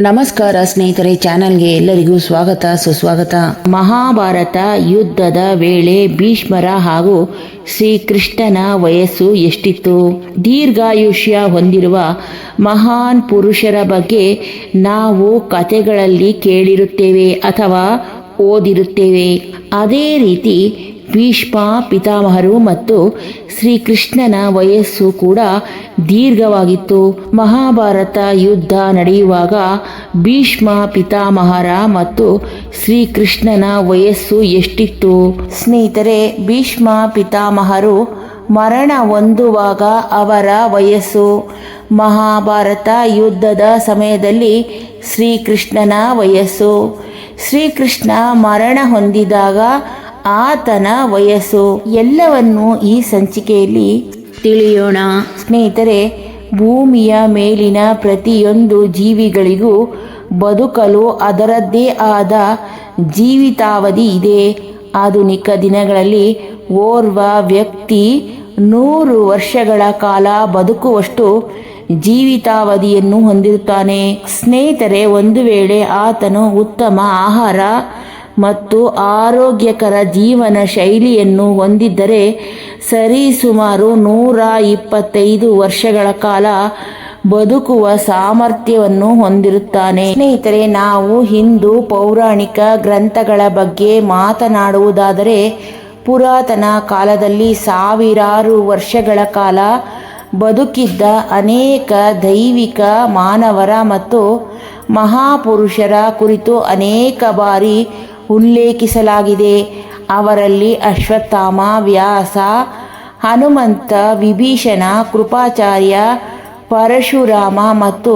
ನಮಸ್ಕಾರ ಸ್ನೇಹಿತರೆ, ಚಾನೆಲ್ಗೆ ಎಲ್ಲರಿಗೂ ಸ್ವಾಗತ, ಸುಸ್ವಾಗತ. ಮಹಾಭಾರತ ಯುದ್ಧದ ವೇಳೆ ಭೀಷ್ಮರ ಹಾಗೂ ಶ್ರೀಕೃಷ್ಣನ ವಯಸ್ಸು ಎಷ್ಟಿತ್ತು? ದೀರ್ಘಾಯುಷ್ಯ ಹೊಂದಿರುವ ಮಹಾನ್ ಪುರುಷರ ಬಗ್ಗೆ ನಾವು ಕಥೆಗಳಲ್ಲಿ ಕೇಳಿರುತ್ತೇವೆ ಅಥವಾ ಓದಿರುತ್ತೇವೆ. ಅದೇ ರೀತಿ ಭೀಷ್ಮ, ಪಿತಾಮಹರು ಮತ್ತು ಶ್ರೀಕೃಷ್ಣನ ವಯಸ್ಸು ಕೂಡ ದೀರ್ಘವಾಗಿತ್ತು. ಮಹಾಭಾರತ ಯುದ್ಧ ನಡೆಯುವಾಗ ಭೀಷ್ಮ, ಪಿತಾಮಹರ ಮತ್ತು ಶ್ರೀಕೃಷ್ಣನ ವಯಸ್ಸು ಎಷ್ಟಿತ್ತು? ಸ್ನೇಹಿತರೆ, ಭೀಷ್ಮ, ಪಿತಾಮಹರು ಮರಣ ಹೊಂದುವಾಗ ಅವರ ವಯಸ್ಸು. ಮಹಾಭಾರತ ಯುದ್ಧದ ಸಮಯದಲ್ಲಿ ಶ್ರೀಕೃಷ್ಣನ ವಯಸ್ಸು. ಶ್ರೀಕೃಷ್ಣ ಮರಣ ಹೊಂದಿದಾಗ ಆತನ ವಯಸ್ಸು ಎಲ್ಲವನ್ನು ಈ ಸಂಚಿಕೆಯಲ್ಲಿ ತಿಳಿಯೋಣ. ಸ್ನೇಹಿತರೆ, ಭೂಮಿಯ ಮೇಲಿನ ಪ್ರತಿಯೊಂದು ಜೀವಿಗಳಿಗೂ ಬದುಕಲು ಅದರದ್ದೇ ಆದ ಜೀವಿತಾವಧಿ ಇದೆ. ಆಧುನಿಕ ದಿನಗಳಲ್ಲಿ ಓರ್ವ ವ್ಯಕ್ತಿ ನೂರು ವರ್ಷಗಳ ಕಾಲ ಬದುಕುವಷ್ಟು ಜೀವಿತಾವಧಿಯನ್ನು ಹೊಂದಿರುತ್ತಾನೆ. ಸ್ನೇಹಿತರೆ, ಒಂದು ವೇಳೆ ಆತನು ಉತ್ತಮ ಆಹಾರ ಮತ್ತು ಆರೋಗ್ಯಕರ ಜೀವನ ಶೈಲಿಯನ್ನು ಹೊಂದಿದ್ದರೆ ಸರಿಸುಮಾರು ನೂರ ಇಪ್ಪತ್ತೈದು ವರ್ಷಗಳ ಕಾಲ ಬದುಕುವ ಸಾಮರ್ಥ್ಯವನ್ನು ಹೊಂದಿರುತ್ತಾನೆ. ಸ್ನೇಹಿತರೆ, ನಾವು ಹಿಂದೂ ಪೌರಾಣಿಕ ಗ್ರಂಥಗಳ ಬಗ್ಗೆ ಮಾತನಾಡುವುದಾದರೆ, ಪುರಾತನ ಕಾಲದಲ್ಲಿ ಸಾವಿರಾರು ವರ್ಷಗಳ ಕಾಲ ಬದುಕಿದ್ದ ಅನೇಕ ದೈವಿಕ ಮಾನವರ ಮತ್ತು ಮಹಾಪುರುಷರ ಕುರಿತು ಅನೇಕ ಬಾರಿ ಉಲ್ಲೇಖಿಸಲಾಗಿದೆ. ಅವರಲ್ಲಿ ಅಶ್ವತ್ಥಾಮ, ವ್ಯಾಸ, ಹನುಮಂತ, ವಿಭೀಷಣ, ಕೃಪಾಚಾರ್ಯ, ಪರಶುರಾಮ ಮತ್ತು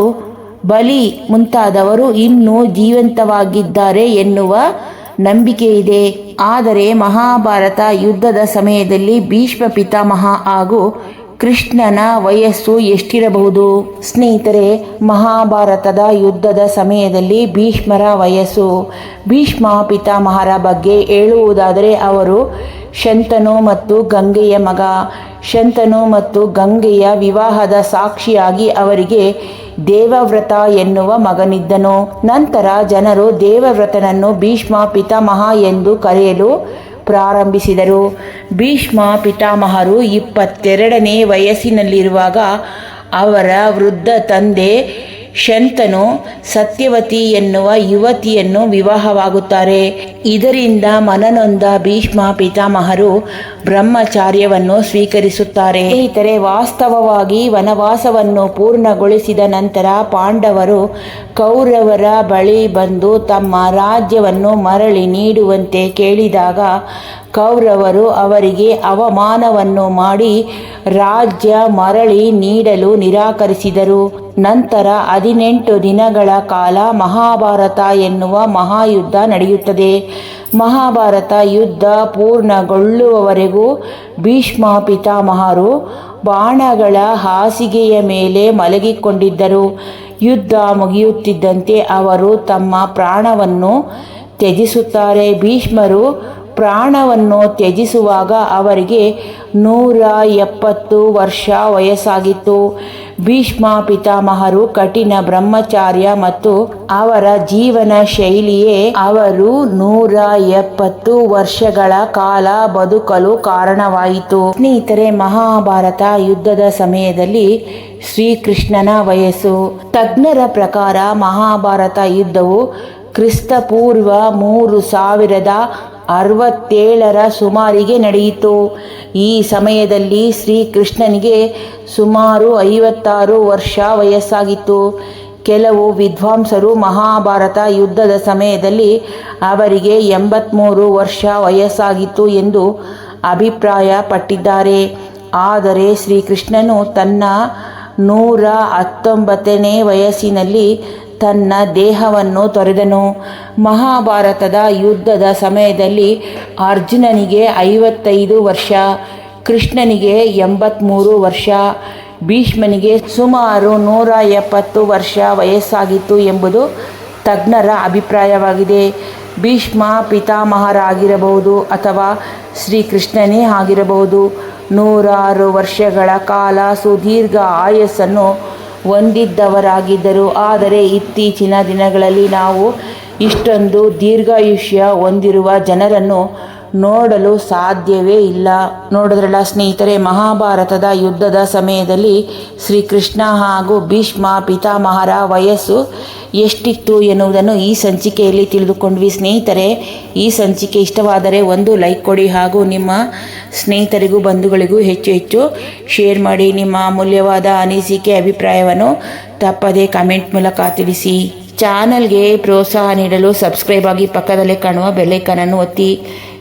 ಬಲಿ ಮುಂತಾದವರು ಇನ್ನೂ ಜೀವಂತವಾಗಿದ್ದಾರೆ ಎನ್ನುವ ನಂಬಿಕೆ ಇದೆ ಆದರೆ ಮಹಾಭಾರತ ಯುದ್ಧದ ಸಮಯದಲ್ಲಿ ಭೀಷ್ಮ ಪಿತಾಮಹ ಹಾಗೂ ಕೃಷ್ಣನ ವಯಸ್ಸು ಎಷ್ಟಿರಬಹುದು? ಸ್ನೇಹಿತರೆ, ಮಹಾಭಾರತದ ಯುದ್ಧದ ಸಮಯದಲ್ಲಿ ಭೀಷ್ಮರ ವಯಸ್ಸು. ಭೀಷ್ಮ ಪಿತಾಮಹರ ಬಗ್ಗೆ ಹೇಳುವುದಾದರೆ ಅವರು ಶಂತನು ಮತ್ತು ಗಂಗೆಯ ಮಗ. ಶಂತನು ಮತ್ತು ಗಂಗೆಯ ವಿವಾಹದ ಸಾಕ್ಷಿಯಾಗಿ ಅವರಿಗೆ ದೇವವ್ರತ ಎನ್ನುವ ಮಗನಿದ್ದನು. ನಂತರ ಜನರು ದೇವವ್ರತನನ್ನು ಭೀಷ್ಮ ಪಿತಾಮಹ ಎಂದು ಕರೆಯಲು ಪ್ರಾರಂಭಿಸಿದರು. ಭೀಷ್ಮ ಪಿತಾಮಹರು ಇಪ್ಪತ್ತೆರಡನೇ ವಯಸ್ಸಿನಲ್ಲಿರುವಾಗ ಅವರ ವೃದ್ಧ ತಂದೆ ಶಂತನು ಸತ್ಯವತಿ ಎನ್ನುವ ಯುವತಿಯನ್ನು ವಿವಾಹವಾಗುತ್ತಾರೆ. ಇದರಿಂದ ಮನನೊಂದ ಭೀಷ್ಮ ಪಿತಾಮಹರು ಬ್ರಹ್ಮಚಾರ್ಯವನ್ನು ಸ್ವೀಕರಿಸುತ್ತಾರೆ. ಸ್ನೇಹಿತರೆ, ವಾಸ್ತವವಾಗಿ ವನವಾಸವನ್ನು ಪೂರ್ಣಗೊಳಿಸಿದ ನಂತರ ಪಾಂಡವರು ಕೌರವರ ಬಳಿ ಬಂದು ತಮ್ಮ ರಾಜ್ಯವನ್ನು ಮರಳಿ ನೀಡುವಂತೆ ಕೇಳಿದಾಗ ಕೌರವರು ಅವರಿಗೆ ಅವಮಾನವನ್ನು ಮಾಡಿ ರಾಜ್ಯ ಮರಳಿ ನೀಡಲು ನಿರಾಕರಿಸಿದರು. ನಂತರ ಹದಿನೆಂಟು ದಿನಗಳ ಕಾಲ ಮಹಾಭಾರತ ಎನ್ನುವ ಮಹಾಯುದ್ಧ ನಡೆಯುತ್ತದೆ. ಮಹಾಭಾರತ ಯುದ್ಧ ಪೂರ್ಣಗೊಳ್ಳುವವರೆಗೂ ಭೀಷ್ಮ ಪಿತಾಮಹರು ಬಾಣಗಳ ಹಾಸಿಗೆಯ ಮೇಲೆ ಮಲಗಿಕೊಂಡಿದ್ದರು. ಯುದ್ಧ ಮುಗಿಯುತ್ತಿದ್ದಂತೆ ಅವರು ತಮ್ಮ ಪ್ರಾಣವನ್ನು ತ್ಯಜಿಸುತ್ತಾರೆ. ಭೀಷ್ಮರು ಪ್ರಾಣವನ್ನು ತ್ಯಜಿಸುವಾಗ ಅವರಿಗೆ ನೂರ ಎಪ್ಪತ್ತು ವರ್ಷ ವಯಸ್ಸಾಗಿತ್ತು. ಭೀಷ್ಮ, ಪಿತಾಮಹರು, ಕಠಿಣ ಬ್ರಹ್ಮಚಾರ್ಯ ಮತ್ತು ಅವರ ಜೀವನ ಶೈಲಿಯೇ ಅವರು ನೂರ ಎಪ್ಪತ್ತು ವರ್ಷಗಳ ಕಾಲ ಬದುಕಲು ಕಾರಣವಾಯಿತು. ಸ್ನೇಹಿತರೆ, ಮಹಾಭಾರತ ಯುದ್ಧದ ಸಮಯದಲ್ಲಿ ಶ್ರೀಕೃಷ್ಣನ ವಯಸ್ಸು. ತಜ್ಞರ ಪ್ರಕಾರ ಮಹಾಭಾರತ ಯುದ್ಧವು ಕ್ರಿಸ್ತಪೂರ್ವ ಮೂರು ಸಾವಿರದ ಅರವತ್ತೇಳರ ಸುಮಾರಿಗೆ ನಡೆಯಿತು. ಈ ಸಮಯದಲ್ಲಿ ಶ್ರೀಕೃಷ್ಣನಿಗೆ ಸುಮಾರು ಐವತ್ತಾರು ವರ್ಷ ವಯಸ್ಸಾಗಿತ್ತು. ಕೆಲವು ವಿದ್ವಾಂಸರು ಮಹಾಭಾರತ ಯುದ್ಧದ ಸಮಯದಲ್ಲಿ ಅವರಿಗೆ ಎಂಬತ್ತ್ಮೂರು ವರ್ಷ ವಯಸ್ಸಾಗಿತ್ತು ಎಂದು ಅಭಿಪ್ರಾಯ ಪಟ್ಟಿದ್ದಾರೆ ಆದರೆ ಶ್ರೀಕೃಷ್ಣನು ತನ್ನ ನೂರ ಹತ್ತೊಂಬತ್ತನೇ ವಯಸ್ಸಿನಲ್ಲಿ ತನ್ನ ದೇಹವನ್ನು ತೊರೆದನು. ಮಹಾಭಾರತದ ಯುದ್ಧದ ಸಮಯದಲ್ಲಿ ಅರ್ಜುನನಿಗೆ ಐವತ್ತೈದು ವರ್ಷ, ಕೃಷ್ಣನಿಗೆ ಎಂಬತ್ತ್ಮೂರು ವರ್ಷ, ಭೀಷ್ಮನಿಗೆ ಸುಮಾರು ನೂರ ಎಪ್ಪತ್ತು ವರ್ಷ ವಯಸ್ಸಾಗಿತ್ತು ಎಂಬುದು ತಜ್ಞರ ಅಭಿಪ್ರಾಯವಾಗಿದೆ. ಭೀಷ್ಮ ಪಿತಾಮಹರಾಗಿರಬಹುದು ಅಥವಾ ಶ್ರೀಕೃಷ್ಣನೇ ಆಗಿರಬಹುದು. ನೂರಾರು ವರ್ಷಗಳ ಕಾಲ ಸುದೀರ್ಘ ಆಯಸ್ಸನ್ನು ಹೊಂದಿದ್ದವರಾಗಿದ್ದರು. ಆದರೆ ಇತ್ತೀಚಿನ ದಿನಗಳಲ್ಲಿ ನಾವು ಇಷ್ಟೊಂದು ದೀರ್ಘಾಯುಷ್ಯ ಹೊಂದಿರುವ ಜನರನ್ನು ನೋಡಲು ಸಾಧ್ಯವೇ ಇಲ್ಲ. ನೋಡಿದ್ರಲ್ಲ ಸ್ನೇಹಿತರೆ, ಮಹಾಭಾರತದ ಯುದ್ಧದ ಸಮಯದಲ್ಲಿ ಶ್ರೀಕೃಷ್ಣ ಹಾಗೂ ಭೀಷ್ಮ ಪಿತಾಮಹರ ವಯಸ್ಸು ಎಷ್ಟಿತ್ತು ಎನ್ನುವುದನ್ನು ಈ ಸಂಚಿಕೆಯಲ್ಲಿ ತಿಳಿದುಕೊಂಡ್ವಿ. ಸ್ನೇಹಿತರೆ, ಈ ಸಂಚಿಕೆ ಇಷ್ಟವಾದರೆ ಒಂದು ಲೈಕ್ ಕೊಡಿ ಹಾಗೂ ನಿಮ್ಮ ಸ್ನೇಹಿತರಿಗೂ ಬಂಧುಗಳಿಗೂ ಹೆಚ್ಚು ಹೆಚ್ಚು ಶೇರ್ ಮಾಡಿ. ನಿಮ್ಮ ಅಮೂಲ್ಯವಾದ ಅನಿಸಿಕೆ, ಅಭಿಪ್ರಾಯವನ್ನು ತಪ್ಪದೇ ಕಮೆಂಟ್ ಮೂಲಕ ತಿಳಿಸಿ. ಚಾನಲ್ಗೆ ಪ್ರೋತ್ಸಾಹ ನೀಡಲು ಸಬ್ಸ್ಕ್ರೈಬ್ ಆಗಿ ಪಕ್ಕದಲ್ಲೇ ಕಾಣುವ ಬೆಲ್ಲೈಕನನ್ನು ಒತ್ತಿ.